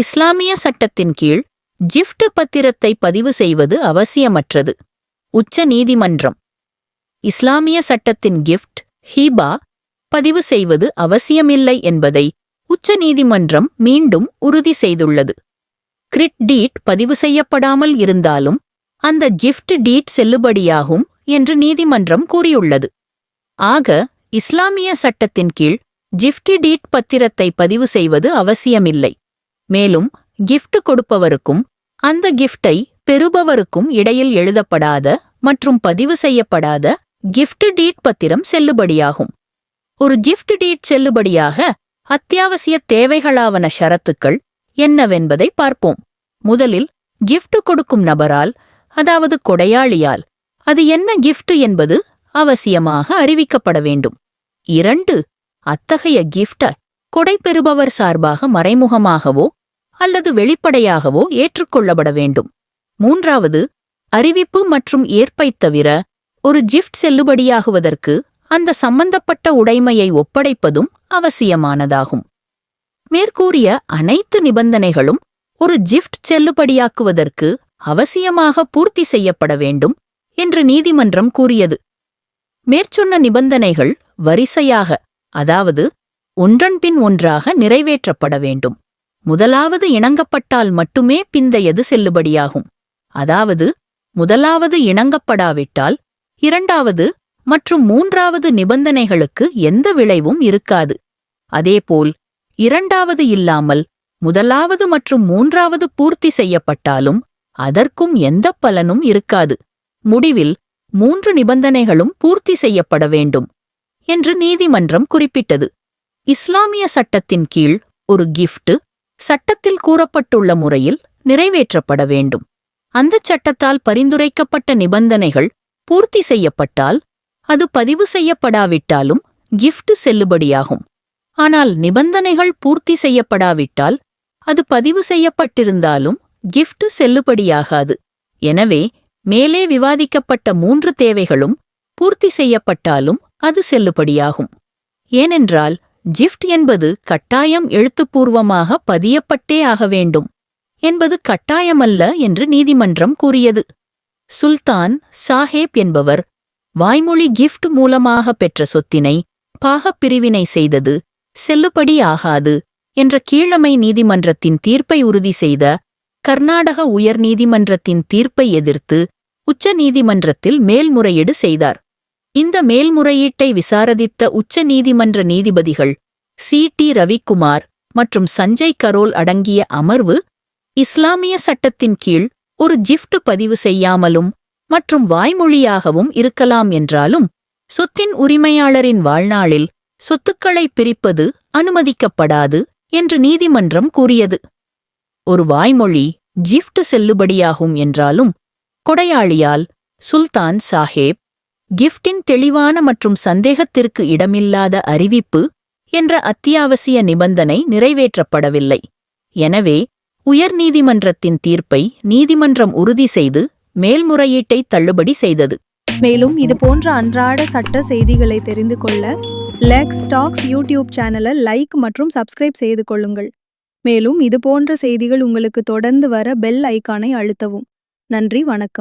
இஸ்லாமிய சட்டத்தின் கீழ் ஜிப்ட் பத்திரத்தை பதிவு செய்வது அவசியமற்றது. உச்ச நீதிமன்றம். இஸ்லாமிய சட்டத்தின் கிஃப்ட் ஹீபா பதிவு செய்வது அவசியமில்லை என்பதை உச்ச நீதிமன்றம் மீண்டும் உறுதி செய்துள்ளது. கிரிட் டீட் பதிவு செய்யப்படாமல் இருந்தாலும் அந்த கிஃப்ட் டீட் செல்லுபடியாகும் என்று நீதிமன்றம் கூறியுள்ளது. ஆக இஸ்லாமிய சட்டத்தின் கீழ் ஜிப்டி டீட் பத்திரத்தை பதிவு செய்வது அவசியமில்லை. மேலும் கிஃப்ட் கொடுப்பவருக்கும் அந்த கிஃப்டை பெறுபவருக்கும் இடையில் எழுதப்படாத மற்றும் பதிவு செய்யப்படாத கிஃப்ட் டீட் பத்திரம் செல்லுபடியாகும். ஒரு கிஃப்ட் டீட் செல்லுபடியாக அத்தியாவசிய தேவைகளாவன ஷரத்துக்கள் என்னவென்பதை பார்ப்போம். முதலில் கிஃப்ட் கொடுக்கும் நபரால் அதாவது கொடையாளியால் அது என்ன கிஃப்ட் என்பது அவசியமாக அறிவிக்கப்பட வேண்டும். இரண்டு அத்தகைய கிஃப்ட கொடை பெறுபவர் சார்பாக மறைமுகமாகவோ அல்லது வெளிப்படையாகவோ ஏற்றுக்கொள்ளப்பட வேண்டும். மூன்றாவது அறிவிப்பு மற்றும் ஏற்பைத் தவிர ஒரு ஜிஃப்ட் செல்லுபடியாகுவதற்கு அந்த சம்பந்தப்பட்ட உடைமையை ஒப்படைப்பதும் அவசியமானதாகும். மேற்கூறிய அனைத்து நிபந்தனைகளும் ஒரு ஜிஃப்ட் செல்லுபடியாக்குவதற்கு அவசியமாக பூர்த்தி செய்யப்பட வேண்டும் என்று நீதிமன்றம் கூறியது. மேற்சொன்ன நிபந்தனைகள் வரிசையாக அதாவது ஒன்றன்பின் ஒன்றாக நிறைவேற்றப்பட வேண்டும். முதலாவது இணங்கப்பட்டால் மட்டுமே பிந்தையது செல்லுபடியாகும். அதாவது முதலாவது இணங்கப்படாவிட்டால் இரண்டாவது மற்றும் மூன்றாவது நிபந்தனைகளுக்கு எந்த விளைவும் இருக்காது. அதேபோல் இரண்டாவது இல்லாமல் முதலாவது மற்றும் மூன்றாவது பூர்த்தி செய்யப்பட்டாலும் அதற்கும் எந்த பலனும் இருக்காது. முடிவில் மூன்று நிபந்தனைகளும் பூர்த்தி செய்யப்பட வேண்டும் என்று நீதிமன்றம் குறிப்பிட்டது. இஸ்லாமிய சட்டத்தின் கீழ் ஒரு கிஃப்ட் சட்டத்தில் கூறப்பட்டுள்ள முறையில் நிறைவேற்றப்பட வேண்டும். அந்தச் சட்டத்தால் பரிந்துரைக்கப்பட்ட நிபந்தனைகள் பூர்த்தி செய்யப்பட்டால் அது பதிவு செய்யப்படாவிட்டாலும் கிஃப்ட் செல்லுபடியாகும். ஆனால் நிபந்தனைகள் பூர்த்தி செய்யப்படாவிட்டால் அது பதிவு செய்யப்பட்டிருந்தாலும் கிஃப்ட் செல்லுபடியாகாது. எனவே மேலே விவாதிக்கப்பட்ட மூன்று தேவைகளும் பூர்த்தி செய்யப்பட்டாலும் அது செல்லுபடியாகும். ஏனென்றால் ஜிஃப்ட் என்பது கட்டாயம் எழுத்துப்பூர்வமாக பதியப்பட்டே ஆக வேண்டும் என்பது கட்டாயமல்ல என்று நீதிமன்றம் கூறியது. சுல்தான் சாஹேப் என்பவர் வாய்மொழி கிஃப்ட் மூலமாக பெற்ற சொத்தினை பாகப் பிரிவினை செய்தது செல்லுபடி ஆகாது என்ற கீழமை நீதிமன்றத்தின் தீர்ப்பை உறுதி செய்த கர்நாடக உயர் நீதிமன்றத்தின் தீர்ப்பை எதிர்த்து உச்ச நீதிமன்றத்தில் மேல்முறையீடு செய்தார். இந்த மேல்முறையீட்டை விசாரதித்த உச்ச நீதிமன்ற நீதிபதிகள் சி. டி. ரவிக்குமார் மற்றும் சஞ்சய் கரோல் அடங்கிய அமர்வு இஸ்லாமிய சட்டத்தின் கீழ் ஒரு ஜிஃப்ட் பதிவு செய்யாமலும் மற்றும் வாய்மொழியாகவும் இருக்கலாம் என்றாலும் சொத்தின் உரிமையாளரின் வாழ்நாளில் சொத்துக்களை பிரிப்பது அனுமதிக்கப்படாது என்று நீதிமன்றம் கூறியது. ஒரு வாய்மொழி ஜிஃப்ட் செல்லுபடியாகும் என்றாலும் கொடையாளியால் சுல்தான் சாஹேப் கிஃப்டின் தெளிவான மற்றும் சந்தேகத்திற்கு இடமில்லாத அறிவிப்பு என்ற அத்தியாவசிய நிபந்தனை நிறைவேற்றப்படவில்லை. எனவே உயர்நீதிமன்றத்தின் தீர்ப்பை நீதிமன்றம் உறுதி செய்து மேல்முறையீட்டை தள்ளுபடி செய்தது. மேலும் இது போன்ற அன்றாட சட்ட செய்திகளை தெரிந்து கொள்ள லெக்ஸ் டாக்ஸ் யூடியூப் சேனலை லைக் மற்றும் சப்ஸ்கிரைப் செய்து கொள்ளுங்கள். மேலும் இது போன்ற செய்திகள் உங்களுக்கு தொடர்ந்து வர பெல் ஐகானை அழுத்தவும். நன்றி வணக்கம்.